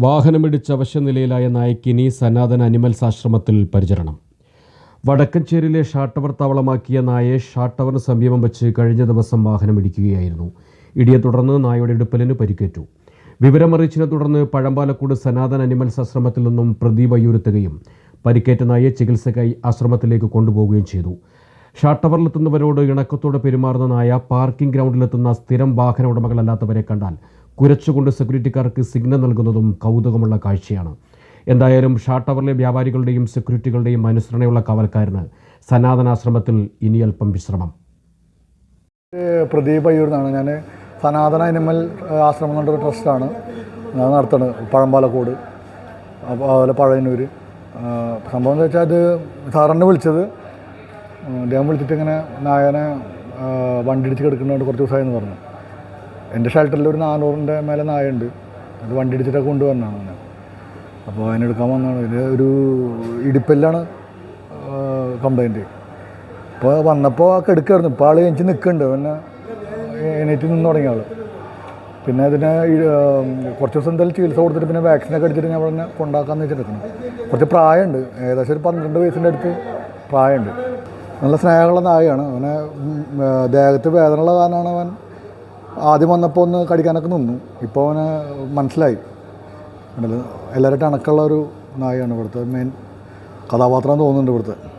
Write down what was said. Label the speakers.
Speaker 1: വാഹനമിടിച്ച് അവശനിലയിലായ നായ്ക്ക് ഇനി സനാതന അനിമൽസ് ആശ്രമത്തിൽ പരിചരണം. വടക്കഞ്ചേരിയിലെ ഷാട്ടവർ താവളമാക്കിയ നായെ ഷാട്ടവറിന് സമീപം വെച്ച് കഴിഞ്ഞ ദിവസം വാഹനമിടിക്കുകയായിരുന്നു. ഇടിയെ തുടർന്ന് നായയുടെ ഇടുപ്പലിന് പരിക്കേറ്റു. വിവരമറിയിച്ചതിനെ തുടർന്ന് പഴമ്പാലക്കൂട് സനാതന അനിമൽസ് ആശ്രമത്തിൽ നിന്നും പ്രതി വയ്യൂരുത്തുകയും പരിക്കേറ്റ നായെ ചികിത്സയ്ക്കായി ആശ്രമത്തിലേക്ക് കൊണ്ടുപോകുകയും ചെയ്തു. ഷാട്ടവറിലെത്തുന്നവരോട് ഇണക്കത്തോടെ പെരുമാറുന്ന നായ പാർക്കിംഗ് ഗ്രൗണ്ടിലെത്തുന്ന സ്ഥിരം വാഹന ഉടമകളല്ലാത്തവരെ കണ്ടാൽ കുരച്ചുകൊണ്ട് സെക്യൂരിറ്റിക്കാർക്ക് സിഗ്നൽ നൽകുന്നതും കൗതുകമുള്ള കാഴ്ചയാണ്. എന്തായാലും ഷാട്ടവറിലെ വ്യാപാരികളുടെയും സെക്യൂരിറ്റികളുടെയും അനുസരണയുള്ള കാവൽക്കാരന് സനാതനാശ്രമത്തിൽ ഇനി അല്പം വിശ്രമം.
Speaker 2: പ്രദീപ് അയ്യൂർന്നാണ് ഞാൻ സനാതന അനിമൽ ആശ്രമം എന്ന് ട്രസ്റ്റാണ്. ഞാൻ നടത്തുന്നത് പഴമ്പാലക്കോട് അപ്പോൾ അതുപോലെ പഴയന്നൂർ സംഭവം എന്ന് വെച്ചാൽ അത് സാറിനെ വിളിച്ചത്. അദ്ദേഹം വിളിച്ചിട്ട് ഇങ്ങനെ നായനെ വണ്ടി ഇടിച്ച് കിടക്കുന്നതുകൊണ്ട് കുറച്ച് ദിവസമായെന്ന് പറഞ്ഞു. എന്റെ ഷെൽട്ടറിൽ ഒരു നാനൂറിന്റെ മേലെ നായുണ്ട് അത് വണ്ടി ഇടിച്ചിട്ടൊക്കെ കൊണ്ടുവന്നാണ് അങ്ങനെ അപ്പോൾ അതിനെടുക്കാൻ വന്നാണ് ഇത് ഒരു ഇടിപ്പല്ലാണ് കംപ്ലൈന്റ് അപ്പോൾ വന്നപ്പോൾ കെടുക്കായിരുന്നു. ഇപ്പോൾ ആൾ എനിക്ക് നിൽക്കുന്നുണ്ട്. പിന്നെ എണീറ്റ് നിന്ന് തുടങ്ങിയ ആൾ പിന്നെ അതിനെ കുറച്ച് ദിവസം എന്തായാലും ചികിത്സ കൊടുത്തിട്ട് പിന്നെ വാക്സിനൊക്കെ അടിച്ചിട്ട് ഞാൻ അവിടെ കൊണ്ടാക്കാമെന്ന് വെച്ചിട്ട് കുറച്ച് പ്രായമുണ്ട്. ഏകദേശം ഒരു പന്ത്രണ്ട് വയസ്സിന്റെ അടുത്ത് പ്രായമുണ്ട്. നല്ല സ്നേഹമുള്ള നായയാണ്. അവനെ ദേഹത്ത് വേദനയുള്ള കാരണമാണ് അവൻ ആദ്യം വന്നപ്പോൾ ഒന്ന് കടിക്കാനൊക്കെ നിന്നു. ഇപ്പോൾ അവന് മനസ്സിലായി. എല്ലാവരുടെ എല്ലാവരും ഇണക്കുള്ള ഒരു നായയാണ് ഇവിടുത്തെ മെയിൻ കഥാപാത്രം തോന്നുന്നുണ്ട് ഇവിടുത്തെ.